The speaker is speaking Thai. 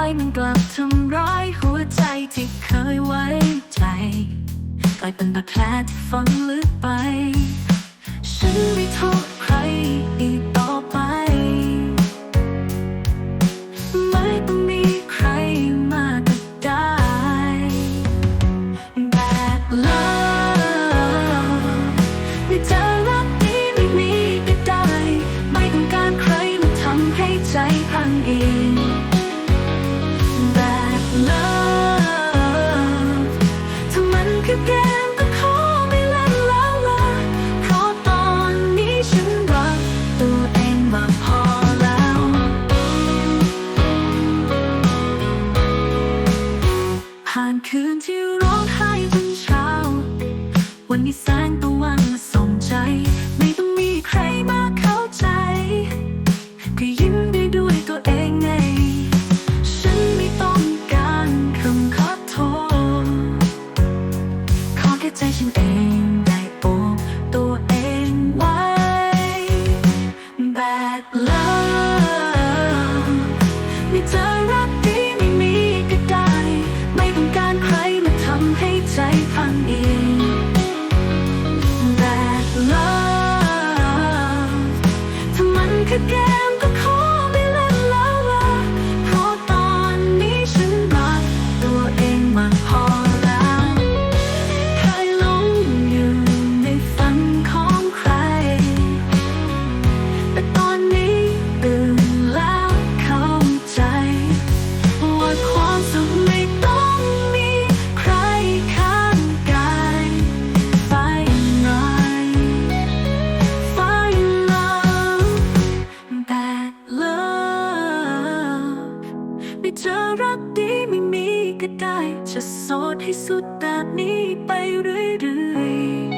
ายมันกลับทำร้ายหัวใจที่เคยไว้ใจกลายเป็นบาดแผลที่ฝังลึกไปฉัน วันนี้แสงตะวันมาส่งใจ ไม่ต้องมีใครมาเข้าใจก็ยิ้มได้ด้วยตัวเองไง ฉันไม่ต้องการคำขอโทษ ขอแค่ใจฉันเองได้โอบตัวเองไว้ Bad love ไม่เจอรักดีไม่มีก็ได้ ไม่ต้องการใครมาทำให้ใจพังอีก ถ้า สดให้สุดแบบนี้ไปเรื่อยๆ